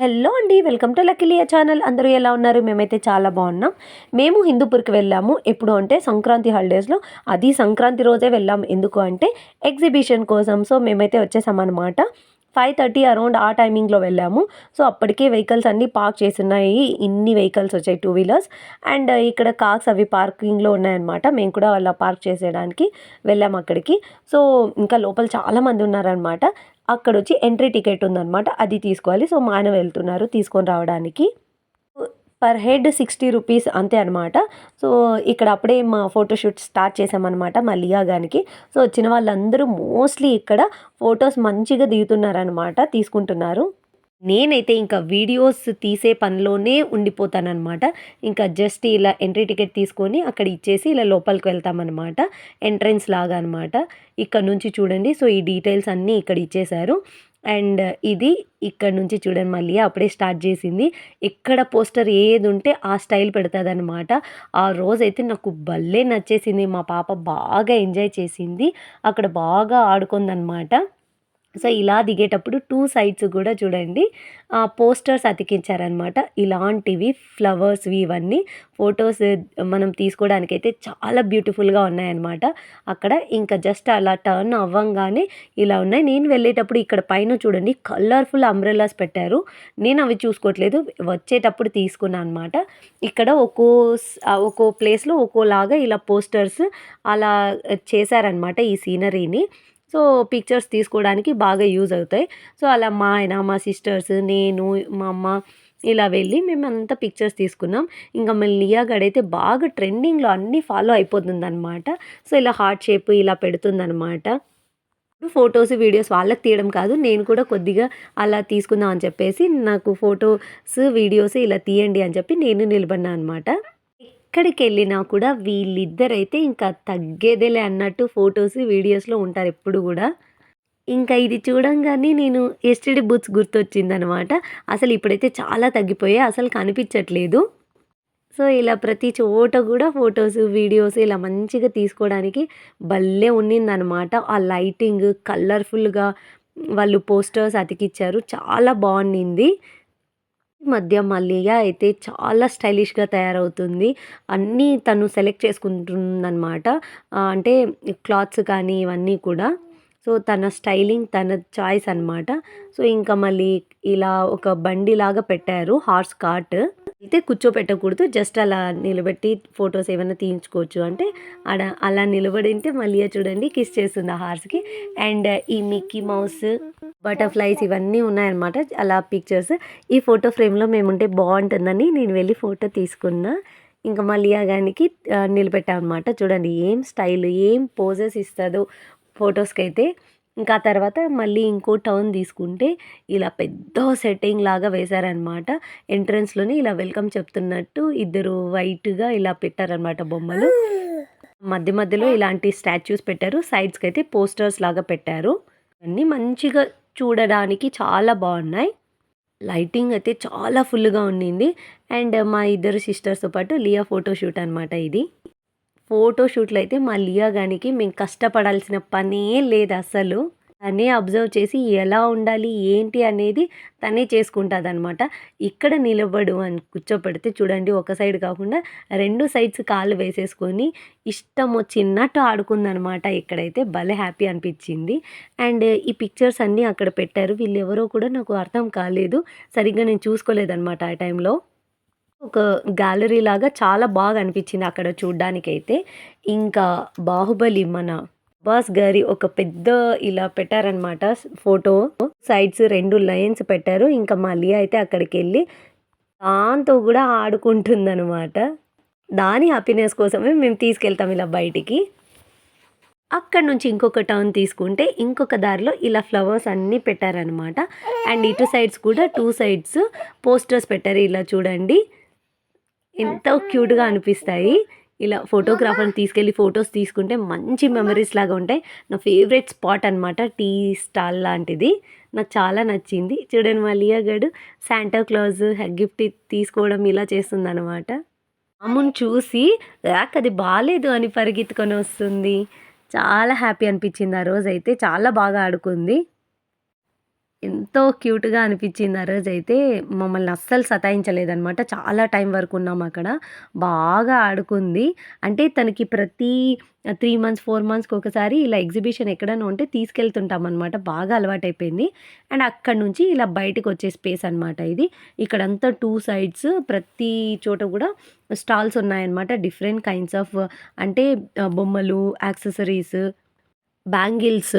Hello అండి welcome to లకిలియా channel. అందరూ ఎలా ఉన్నారు? మేమైతే చాలా బాగున్నాం. మేము హిందూపూర్కి వెళ్ళాము. ఎప్పుడు అంటే సంక్రాంతి హాలిడేస్లో. అది సంక్రాంతి రోజే వెళ్ళాము ఎందుకు అంటే ఎగ్జిబిషన్ కోసం. సో మేమైతే వచ్చేసామన్నమాట. ఫైవ్ థర్టీ అరౌండ్ ఆ టైమింగ్లో వెళ్ళాము. సో అప్పటికే వెహికల్స్ అన్నీ పార్క్ చేస్తున్నాయి ఇన్ని వెహికల్స్ వచ్చాయి టూ వీలర్స్. అండ్ ఇక్కడ కార్స్ అవి పార్కింగ్లో ఉన్నాయన్నమాట. మేము కూడా అలా పార్క్ చేసేయడానికి వెళ్ళాము అక్కడికి. సో ఇంకా లోపల చాలామంది ఉన్నారనమాట అక్కడ వచ్చి ఎంట్రీ టికెట్ ఉందన్నమాట. అది తీసుకోవాలి. సో మా ఆయన వెళ్తున్నారు తీసుకొని రావడానికి. పర్ హెడ్ సిక్స్టీ రూపీస్ అంతే అనమాట సో ఇక్కడ అప్పుడే మా ఫోటోషూట్ స్టార్ట్ చేసామన్నమాట మా లియాగానికి సో వచ్చిన వాళ్ళందరూ మోస్ట్లీ ఇక్కడ ఫొటోస్ మంచిగా దిగుతున్నారనమాట తీసుకుంటున్నారు. నేనైతే ఇంకా వీడియోస్ తీసే పనిలోనే ఉండిపోతానమాట ఇంకా జస్ట్ ఇలా ఎంట్రీ టికెట్ తీసుకొని అక్కడ ఇచ్చేసి ఇలా లోపలికి వెళ్తామన్నమాట. ఎంట్రన్స్ లాగా అనమాట ఇక్కడ నుంచి చూడండి. సో ఈ డీటెయిల్స్ అన్నీ ఇక్కడ ఇచ్చేశారు. అండ్ ఇది ఇక్కడ నుంచి చూడండి మళ్ళీ అప్పుడే స్టార్ట్ చేసింది. ఎక్కడ పోస్టర్ ఏది ఉంటే ఆ స్టైల్ పెడుతుంది అనమాట ఆ రోజైతే నాకు భలే నచ్చేసింది. మా పాప బాగా ఎంజాయ్ చేసింది. అక్కడ బాగా ఆడుకుందనమాట సో ఇలా దిగేటప్పుడు టూ సైడ్స్ కూడా చూడండి పోస్టర్స్ అతికించారనమాట. ఇలాంటివి ఫ్లవర్స్వి ఇవన్నీ ఫొటోస్ మనం తీసుకోవడానికి అయితే చాలా బ్యూటిఫుల్గా ఉన్నాయన్నమాట అక్కడ ఇంకా జస్ట్ అలా టర్న్ అవ్వంగానే ఇలా ఉన్నాయి. నేను వెళ్ళేటప్పుడు ఇక్కడ పైన చూడండి కలర్ఫుల్ అంబ్రెల్లాస్ పెట్టారు. నేను అవి చూసుకోవట్లేదు వచ్చేటప్పుడు తీసుకున్నాను అనమాట ఇక్కడ ఒక్కో ఒక్కో ప్లేస్లో ఒక్కోలాగా ఇలా పోస్టర్స్ అలా చేశారనమాట ఈ సీనరీని. సో పిక్చర్స్ తీసుకోవడానికి బాగా యూజ్ అవుతాయి. సో అలా మా ఆయన మా సిస్టర్స్ నేను మా అమ్మ ఇలా వెళ్ళి మేము అంతా పిక్చర్స్ తీసుకున్నాం. ఇంకా మళ్ళీ లియాగడ్ అయితే బాగా ట్రెండింగ్లో అన్నీ ఫాలో అయిపోతుంది అనమాట సో ఇలా హార్ట్ షేప్ ఇలా పెడుతుందనమాట ఫొటోస్ వీడియోస్ వాళ్ళకి తీయడం కాదు నేను కూడా కొద్దిగా అలా తీసుకుందాం అని చెప్పేసి నాకు ఫొటోస్ వీడియోస్ ఇలా తీయండి అని చెప్పి నేను నిలబడినా అనమాట ఎక్కడికి వెళ్ళినా కూడా వీళ్ళిద్దరైతే ఇంకా తగ్గేదేలే అన్నట్టు ఫొటోస్ వీడియోస్లో ఉంటారు ఎప్పుడు కూడా. ఇంకా ఇది చూడంగానే నేను ఎస్టీడీ బుక్స్ గుర్తొచ్చిందనమాట. అసలు ఇప్పుడైతే చాలా తగ్గిపోయాయి అసలు కనిపించట్లేదు. సో ఇలా ప్రతి చోట కూడా ఫొటోస్ వీడియోస్ ఇలా మంచిగా తీసుకోవడానికి భలే ఉన్నిందనమాట. ఆ లైటింగ్ కలర్ఫుల్గా వాళ్ళు పోస్టర్స్ అతికిచ్చారు చాలా బాగుండింది మధ్య మల్లియ అయితే చాలా స్టైలిష్గా తయారవుతుంది. అన్నీ తను సెలెక్ట్ చేసుకుంటుందన్నమాట. అంటే క్లాత్స్ కానీ ఇవన్నీ కూడా. సో తన స్టైలింగ్ తన చాయిస్ అనమాట సో ఇంకా మళ్ళీ ఇలా ఒక బండిలాగా పెట్టారు హార్స్ కార్ట్ అయితే కూర్చోపెట్టకూడదు. జస్ట్ అలా నిలబెట్టి ఫొటోస్ ఏమైనా తీయించుకోవచ్చు. అంటే ఆడ అలా నిలబడింటే మళ్ళీ చూడండి కిస్ చేస్తుంది ఆ హార్స్కి అండ్ ఈ మిక్కీ మౌస్ బటర్ఫ్లైస్ ఇవన్నీ ఉన్నాయన్నమాట. అలా పిక్చర్స్. ఈ ఫోటో ఫ్రేమ్లో మేముంటే బాగుంటుందని నేను వెళ్ళి ఫోటో తీసుకున్నా. ఇంకా మళ్ళీ గానికి నిలబెట్టామన్నమాట. చూడండి ఏం స్టైల్ ఏం పోజెస్ ఇస్తుందో ఫొటోస్కి అయితే ఇంకా తర్వాత మళ్ళీ ఇంకో టర్న్ తీసుకుంటే ఇలా పెద్ద సెట్టింగ్ లాగా వేశారనమాట. ఎంట్రన్స్లోనే ఇలా వెల్కమ్ చెప్తున్నట్టు ఇద్దరు వైట్గా ఇలా పెట్టారనమాట బొమ్మలు. మధ్య మధ్యలో ఇలాంటి స్టాచ్యూస్ పెట్టారు. సైడ్స్కి అయితే పోస్టర్స్ లాగా పెట్టారు. అన్నీ మంచిగా చూడడానికి చాలా బాగున్నాయి. లైటింగ్ అయితే చాలా ఫుల్గా ఉండింది. అండ్ మా ఇద్దరు సిస్టర్స్తో పాటు లియా ఫోటోషూట్ అనమాట ఇది. ఫోటోషూట్లు అయితే మా లియా గానికి మేము కష్టపడాల్సిన పనే లేదు అసలు. తనే అబ్జర్వ్ చేసి ఎలా ఉండాలి ఏంటి అనేది తనే చేసుకుంటుంది అనమాట ఇక్కడ నిలబడు అని కూర్చోపెడితే చూడండి ఒక సైడ్ కాకుండా రెండు సైడ్స్ కాళ్ళు వేసేసుకొని ఇష్టం వచ్చినట్టు ఆడుకుందనమాట ఇక్కడైతే భలే హ్యాపీ అనిపించింది. అండ్ ఈ పిక్చర్స్ అన్నీ అక్కడ పెట్టారు. వీళ్ళు ఎవరో కూడా నాకు అర్థం కాలేదు. సరిగ్గా నేను చూసుకోలేదనమాట ఆ టైంలో. ఒక గ్యాలరీ లాగా చాలా బాగా అనిపించింది అక్కడ చూడ్డానికైతే. ఇంకా బాహుబలి మన బాస్ గారి ఒక పెద్ద ఇలా పెట్టారనమాట ఫోటో. సైడ్స్ రెండు లైన్స్ పెట్టారు. ఇంకా మళ్ళీ అయితే అక్కడికి వెళ్ళి దాంతో కూడా ఆడుకుంటుందనమాట దాని హ్యాపీనెస్ కోసమే మేము తీసుకెళ్తాం ఇలా బయటికి. అక్కడ నుంచి ఇంకొక టర్న్ తీసుకుంటే ఇంకొక దారిలో ఇలా ఫ్లవర్స్ అన్నీ పెట్టారనమాట అండ్ ఇటు సైడ్స్ కూడా టూ సైడ్స్ పోస్టర్స్ పెట్టారు. ఇలా చూడండి. ఎంతో క్యూట్గా అనిపిస్తాయి. ఇలా ఫోటోగ్రాఫర్ని తీసుకెళ్ళి ఫొటోస్ తీసుకుంటే మంచి మెమరీస్ లాగా ఉంటాయి. నా ఫేవరెట్ స్పాట్ అనమాట టీ స్టాల్ లాంటిది. నాకు చాలా నచ్చింది. చూడండి మా లియాగడు శాంటా క్లాజ్ గిఫ్ట్ తీసుకోవడం ఇలా చేస్తుందనమాట అమ్ముని చూసి రాక్ అది బాగాలేదు అని పరిగెత్తుకొని వస్తుంది. చాలా హ్యాపీ అనిపించింది ఆ రోజు అయితే చాలా బాగా ఆడుకుంది. ఎంతో క్యూట్‌గా అనిపించింది ఆ అయితే మమ్మల్ని అస్సలు సతాయించలేదనమాట. చాలా టైం వరకు ఉన్నాం అక్కడ. బాగా ఆడుకుంది. అంటే తనకి ప్రతి త్రీ మంత్స్, ఫోర్ మంత్స్‌కి ఒకసారి ఇలా ఎగ్జిబిషన్ ఎక్కడైనా ఉంటే తీసుకెళ్తుంటామనమాట. బాగా అలవాటైపోయింది. అండ్ అక్కడి నుంచి ఇలా బయటకు వచ్చే స్పేస్ అనమాట ఇది. ఇక్కడంతా టూ సైడ్స్ ప్రతి చోట కూడా స్టాల్స్ ఉన్నాయన్నమాట. డిఫరెంట్ కైండ్స్ ఆఫ్ అంటే బొమ్మలు, యాక్సెసరీస్, బ్యాంగిల్స్,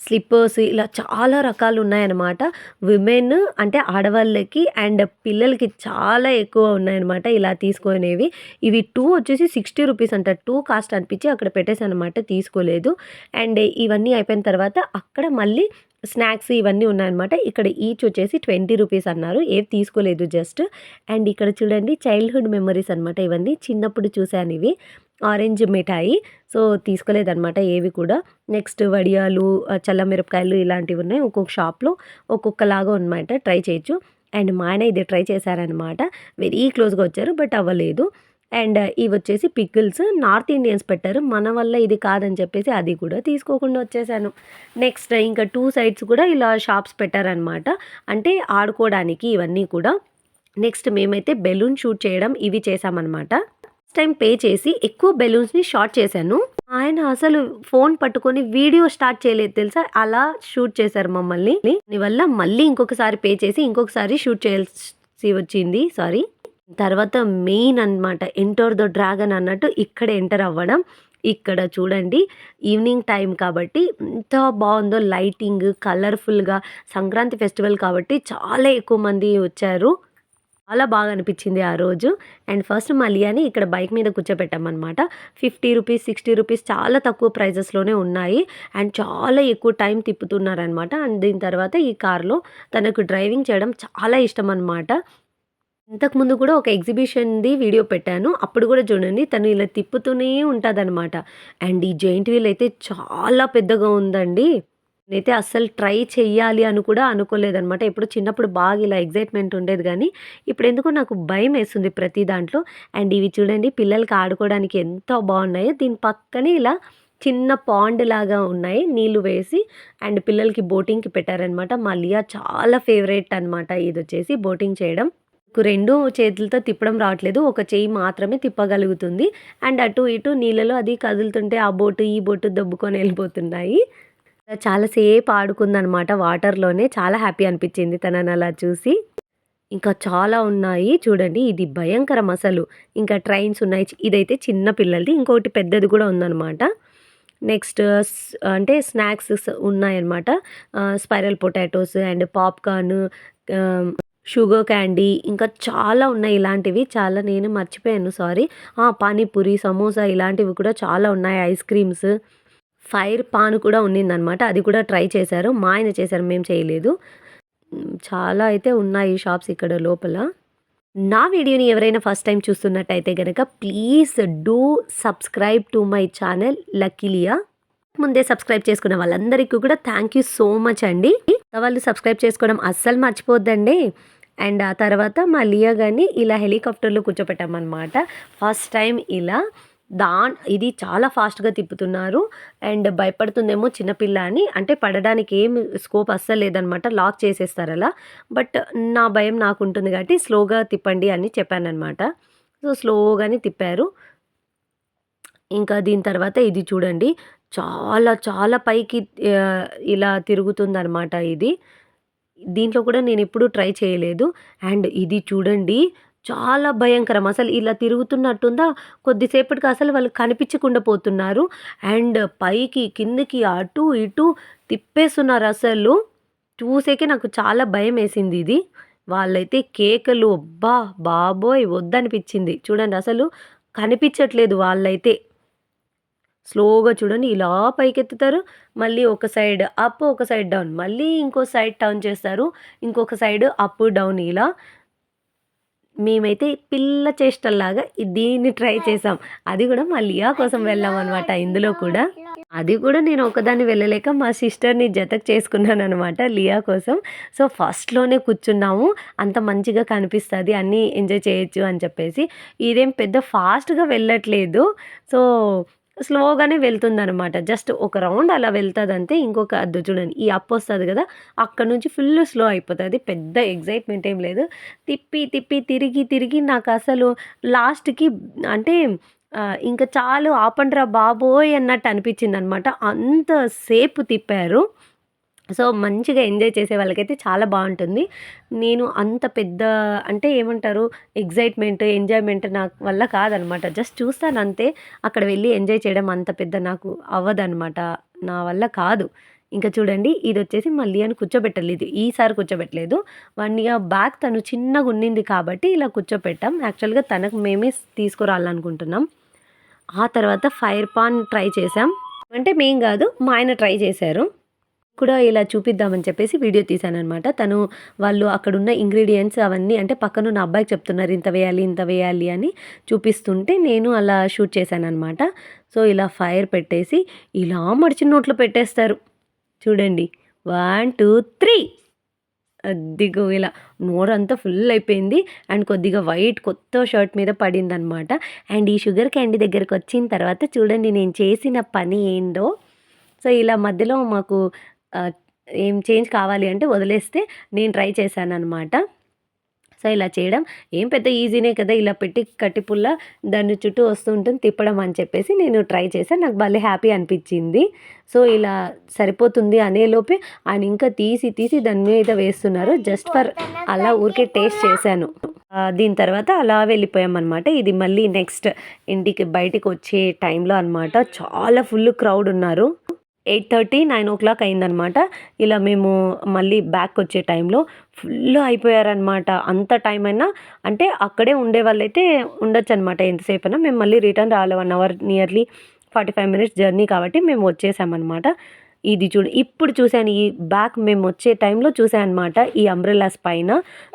స్లిప్పర్స్ ఇలా చాలా రకాలు ఉన్నాయన్నమాట విమెన్ అంటే ఆడవాళ్ళకి అండ్ పిల్లలకి చాలా ఎక్కువ ఉన్నాయన్నమాట ఇలా తీసుకునేవి. ఇవి టూ వచ్చేసి 60 రూపీస్ అంట. టూ కాస్ట్ అనిపించి అక్కడ పెట్టేసాననమాట. తీసుకోలేదు. అండ్ ఇవన్నీ అయిపోయిన తర్వాత అక్కడ మళ్ళీ స్నాక్స్ ఇవన్నీ ఉన్నాయన్నమాట. ఇక్కడ ఈచ్ వచ్చేసి 20 రూపీస్ అన్నారు. ఏవి తీసుకోలేదు జస్ట్. అండ్ ఇక్కడ చూడండి చైల్డ్‌హుడ్ మెమరీస్ అనమాట ఇవన్నీ. చిన్నప్పుడు చూసానివి. ఆరెంజ్ మిఠాయి. సో, తీసుకోలేదనమాట ఏవి కూడా. నెక్స్ట్ వడియాలు, చల్ల మిరపకాయలు ఇలాంటివున్నాయి. ఒక్కొక్క షాప్‌లో ఒక్కొక్కలాగా అనమాట. ట్రై చేయొచ్చు. అండ్ మా ఆయన ఇది ట్రై చేశారనమాట. వెరీ క్లోజ్‌గా వచ్చారు. బట్ అవ్వలేదు. అండ్ ఇవొచ్చేసి పికిల్స్ నార్త్ ఇండియన్స్ పెట్టారు. మన వల్ల ఇది కాదని చెప్పేసి అది కూడా తీసుకోకుండా వచ్చేసాను. నెక్స్ట్ ఇంకా టూ సైడ్స్ కూడా ఇలా షాప్స్ పెట్టారనమాట. అంటే ఆడుకోవడానికి ఇవన్నీ కూడా. నెక్స్ట్ మేమైతే బెలూన్ షూట్ చేయడం ఇవి చేసామన్నమాట ఫస్ట్ టైం పే చేసి ఎక్కువ బెలూన్స్‌ని షార్ట్ చేశాను. ఆయన అసలు ఫోన్ పట్టుకొని వీడియో స్టార్ట్ చేయలేదు తెలుసా? అలా షూట్ చేశారు మమ్మల్ని. దీనివల్ల మళ్ళీ ఇంకొకసారి పే చేసి ఇంకొకసారి షూట్ చేయాల్సి వచ్చింది. సారీ. తర్వాత మెయిన్ అనమాట. ఎంటర్ ద డ్రాగన్ అన్నట్టు ఇక్కడ ఎంటర్ అవ్వడం. ఇక్కడ చూడండి ఈవినింగ్ టైం కాబట్టి ఎంత బాగుందో లైటింగ్ కలర్‌ఫుల్‌గా సంక్రాంతి ఫెస్టివల్ కాబట్టి చాలా ఎక్కువ మంది వచ్చారు. చాలా బాగా అనిపించింది ఆ రోజు. అండ్ ఫస్ట్ మలియాని ఇక్కడ బైక్ మీద కూర్చోపెట్టామన్నమాట ఫిఫ్టీ రూపీస్, 60 రూపీస్ చాలా తక్కువ ప్రైజెస్‌లోనే ఉన్నాయి. అండ్ చాలా ఎక్కువ టైం తిప్పుతున్నారనమాట. అండ్ దీని తర్వాత ఈ కార్‌లో తనకు డ్రైవింగ్ చేయడం చాలా ఇష్టం అనమాట ఇంతకుముందు కూడా ఒక ఎగ్జిబిషన్‌ది వీడియో పెట్టాను. అప్పుడు కూడా చూడండి తను ఇలా తిప్పుతూనే ఉంటదనమాట. అండ్ ఈ జాయింట్ వీల్ అయితే చాలా పెద్దగా ఉందండి. నేనైతే అస్సలు ట్రై చెయ్యాలి అని కూడా అనుకోలేదనమాట. ఇప్పుడు చిన్నప్పుడు బాగా ఇలా ఎగ్జైట్మెంట్ ఉండేది కానీ ఇప్పుడు ఎందుకో నాకు భయం వేస్తుంది ప్రతి దాంట్లో. అండ్ ఇవి చూడండి పిల్లలకి ఆడుకోవడానికి ఎంతో బాగున్నాయో దీని పక్కనే ఇలా చిన్న పాండ్ లాగా ఉన్నాయి. నీళ్ళు వేసి అండ్ పిల్లలకి బోటింగ్‌కి పెట్టారనమాట. మళ్ళీ చాలా ఫేవరెట్ అనమాట ఇదొచ్చేసి బోటింగ్ చేయడం. రెండు చేతులతో తిప్పడం రావట్లేదు. ఒక చెయ్యి మాత్రమే తిప్పగలుగుతుంది. అండ్ అటు ఇటు నీళ్ళలో అది కదులుతుంటే ఆ బోటు, ఈ బోటు దొబ్బుకొని వెళ్ళిపోతున్నాయి చాలాసేపు ఆడుకుందనమాట వాటర్‌లోనే. చాలా హ్యాపీ అనిపించింది తనని అలా చూసి. ఇంకా చాలా ఉన్నాయి. చూడండి ఇది భయంకరం అసలు. ఇంకా ట్రైన్స్ ఉన్నాయి. ఇదైతే చిన్న పిల్లలది. ఇంకోటి పెద్దది కూడా ఉందనమాట. నెక్స్ట్ అంటే స్నాక్స్ ఉన్నాయన్నమాట. Spiral potatoes and popcorn sugar candy ఇంకా చాలా ఉన్నాయి ఇలాంటివి. చాలా నేను మర్చిపోయాను సారీ. పానీపూరి, సమోసా ఇలాంటివి కూడా చాలా ఉన్నాయి. ఐస్ క్రీమ్స్, ఫైర్ పాన్ కూడా ఉన్నిందనమాట. అది కూడా ట్రై చేశారు. మా ఆయన చేశారు. మేము చేయలేదు. చాలా అయితే ఉన్నాయి షాప్స్ ఇక్కడ లోపల. నా వీడియోని ఎవరైనా ఫస్ట్ టైం చూస్తున్నట్టయితే కనుక please do subscribe to my channel Lucky Liya ముందే సబ్స్క్రైబ్ చేసుకున్న వాళ్ళందరికీ కూడా థ్యాంక్ యూ సో మచ్ అండి. వాళ్ళు సబ్స్క్రైబ్ చేసుకోవడం అస్సలు మర్చిపోద్దండి. అండ్ ఆ తర్వాత మా లియా గారిని ఇలా హెలికాప్టర్‌లో కూర్చోపెట్టామన్నమాట ఫస్ట్ టైం ఇలా దాన్ ఇది చాలా ఫాస్ట్‌గా తిప్పుతున్నారు. అండ్ భయపడుతుందేమో చిన్నపిల్ల అని. అంటే పడడానికి ఏం స్కోప్ అస్సలు లేదనమాట. లాక్ చేసేస్తారు అలా. బట్ నా భయం నాకు ఉంటుంది కాబట్టి స్లోగా తిప్పండి అని చెప్పానమాట సో, స్లోగానే తిప్పారు. ఇంకా దీని తర్వాత ఇది చూడండి. చాలా చాలా పైకి ఇలా తిరుగుతుందనమాట ఇది. దీంట్లో కూడా నేను ఎప్పుడూ ట్రై చేయలేదు. అండ్ ఇది చూడండి చాలా భయంకరం. అసలు ఇలా తిరుగుతున్నట్టుందా కొద్దిసేపటికి అసలు వాళ్ళు కనిపించకుండా పోతున్నారు. అండ్ పైకి, కిందకి అటు ఇటు అసలు చూసేకే నాకు చాలా భయమేసింది ఇది. వాళ్ళైతే కేకలు అబ్బా! బాబోయ్! వద్దనిపించింది. చూడండి అసలు కనిపించట్లేదు వాళ్ళైతే. స్లోగా చూడండి ఇలా పైకెత్తుతారు. మళ్ళీ ఒక సైడ్ అప్, ఒక సైడ్ డౌన్. మళ్ళీ ఇంకో సైడ్ టర్న్ చేస్తారు. ఇంకొక సైడ్ అప్, డౌన్ ఇలా. మేమైతే పిల్ల చేష్టల్లాగా దీన్ని ట్రై చేసాం. అది కూడా మా లియా కోసం వెళ్ళామనమాట ఇందులో కూడా. అది కూడా నేను ఒక్కదాన్ని వెళ్ళలేక మా సిస్టర్‌ని జతకు చేసుకున్నాననమాట లియా కోసం. సో, ఫస్ట్‌లోనే కూర్చున్నాము. అంత మంచిగా కనిపిస్తది. అన్నీ ఎంజాయ్ చేయొచ్చు అని చెప్పేసి. ఇదేం పెద్ద ఫాస్ట్‌గా వెళ్ళట్లేదు. సో, స్లోగానే వెళ్తుందనమాట జస్ట్ ఒక రౌండ్ అలా వెళ్తుంది అంతే ఇంకొక అద్దు చూడండి ఈ అప్ వస్తుంది కదా అక్కడ నుంచి ఫుల్ స్లో అయిపోతుంది. పెద్ద ఎగ్జైట్మెంట్ ఏం లేదు. తిప్పి తిప్పి తిరిగి తిరిగి నాకు అసలు లాస్ట్కి అంటే ఇంకా చాలు ఆపండ్రా బాబోయ్ అన్నట్టు అనిపించింది అనమాట అంతసేపు తిప్పారు. సో మంచిగా ఎంజాయ్ చేసే వాళ్ళకైతే చాలా బాగుంటుంది. నేను అంత పెద్ద అంటే ఏమంటారు ఎగ్జైట్మెంట్ ఎంజాయ్మెంట్ నాకు వల్ల కాదనమాట. జస్ట్ చూస్తాను అంతే. అక్కడ వెళ్ళి ఎంజాయ్ చేయడం అంత పెద్ద నాకు అవ్వదనమాట. నా వల్ల కాదు. ఇంకా చూడండి ఇది వచ్చేసి మళ్ళీ అని కూర్చోబెట్టలేదు. ఈసారి కూర్చోబెట్టలేదు. వన్ ఇయర్ బ్యాక్ తను చిన్నగా ఉండింది కాబట్టి ఇలా కూర్చోపెట్టాం యాక్చువల్గా తనకు మేమే తీసుకురావాలనుకుంటున్నాం. ఆ తర్వాత ఫైర్ పాన్ ట్రై చేసాం అంటే మేం కాదు మా ఆయన ట్రై చేశారు. కూడా ఇలా చూపిద్దామని చెప్పేసి వీడియో తీశానమాట తను వాళ్ళు అక్కడున్న ఇంగ్రీడియంట్స్ అవన్నీ అంటే పక్కన ఉన్న అబ్బాయికి చెప్తున్నారు ఇంత వేయాలి ఇంత వేయాలి అని చూపిస్తుంటే నేను అలా షూట్ చేశానమాట సో ఇలా ఫైర్ పెట్టేసి ఇలా మడిచిన నోట్లో పెట్టేస్తారు. చూడండి. One two three. అద్దిగో ఇలా నోరంతా ఫుల్ అయిపోయింది. అండ్ కొద్దిగా వైట్ కొత్త షర్ట్ మీద పడింది అనమాట అండ్ ఈ షుగర్ క్యాండీ దగ్గరకు వచ్చిన తర్వాత చూడండి నేను చేసిన పని ఏందో. సో ఇలా మధ్యలో మాకు ఏం చేంజ్ కావాలి అంటే వదిలేస్తే నేను ట్రై చేశాను అనమాట సో ఇలా చేయడం ఏం పెద్ద ఈజీనే కదా ఇలా పెట్టి కట్టిపుల్ల దాన్ని చుట్టూ వస్తూ ఉంటుంది తిప్పడం అని చెప్పేసి నేను ట్రై చేశాను. నాకు భలే హ్యాపీ అనిపించింది. సో ఇలా సరిపోతుంది అనేలోపే ఆయన ఇంకా తీసి తీసి దాని మీద వేస్తున్నారు. జస్ట్ ఫర్ అలా ఊరికే టేస్ట్ చేశాను. దీని తర్వాత అలా వెళ్ళిపోయామన్నమాట. ఇది మళ్ళీ నెక్స్ట్ ఇంటికి బయటికి వచ్చే టైంలో అనమాట చాలా ఫుల్ క్రౌడ్ ఉన్నారు. Eight thirty nine o'clock అయిందనమాట. ఇలా మేము మళ్ళీ బ్యాక్ వచ్చే టైంలో ఫుల్ అయిపోయారనమాట. అంత టైం అయినా అంటే అక్కడే ఉండే వాళ్ళైతే ఉండొచ్చు అనమాట ఎంతసేపు అయినా మేము మళ్ళీ రిటర్న్ రాలే. One hour nearly forty five minutes journey కాబట్టి మేము వచ్చేసామన్నమాట ఇది చూడు ఇప్పుడు చూశాను ఈ బ్యాక్ మేము వచ్చే టైంలో చూసాను అనమాట ఈ అంబ్రెల్లాస్ పైన.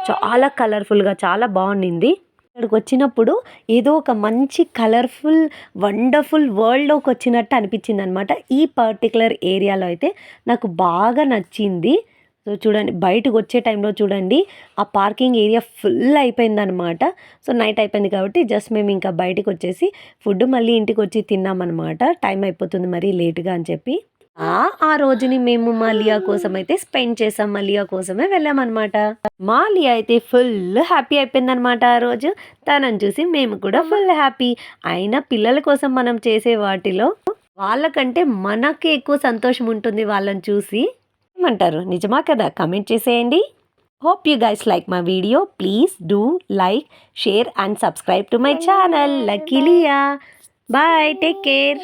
చాలా కలర్ఫుల్గా చాలా బాగుండింది. ఇక్కడికి వచ్చినప్పుడు ఏదో ఒక మంచి కలర్ఫుల్ వండర్ఫుల్ వరల్డ్లోకి వచ్చినట్టు అనిపించింది అనమాట ఈ పర్టికులర్ ఏరియాలో అయితే నాకు బాగా నచ్చింది. సో చూడండి బయటకు వచ్చే టైంలో చూడండి ఆ పార్కింగ్ ఏరియా ఫుల్ అయిపోయిందనమాట. సో నైట్ అయిపోయింది కాబట్టి జస్ట్ మేము ఇంకా బయటకు వచ్చేసి ఫుడ్ మళ్ళీ ఇంటికి వచ్చి తిన్నామన్నమాట టైం అయిపోతుంది మరీ లేట్గా అని చెప్పి. ఆ రోజుని మేము మా లియా కోసం అయితే స్పెండ్ చేసాం మా లియా కోసమే వెళ్ళామన్నమాట. మా లియా అయితే ఫుల్ హ్యాపీ అయిపోయిందనమాట ఆ రోజు. తనని చూసి మేము కూడా ఫుల్ హ్యాపీ. అయినా పిల్లల కోసం మనం చేసే వాటిలో వాళ్ళకంటే మనకి ఎక్కువ సంతోషం ఉంటుంది వాళ్ళని చూసి. ఏమంటారు? నిజమా కదా? కమెంట్ చేసేయండి. Hope you guys like my video please do like share and subscribe to my channel Lucky Liya bye take care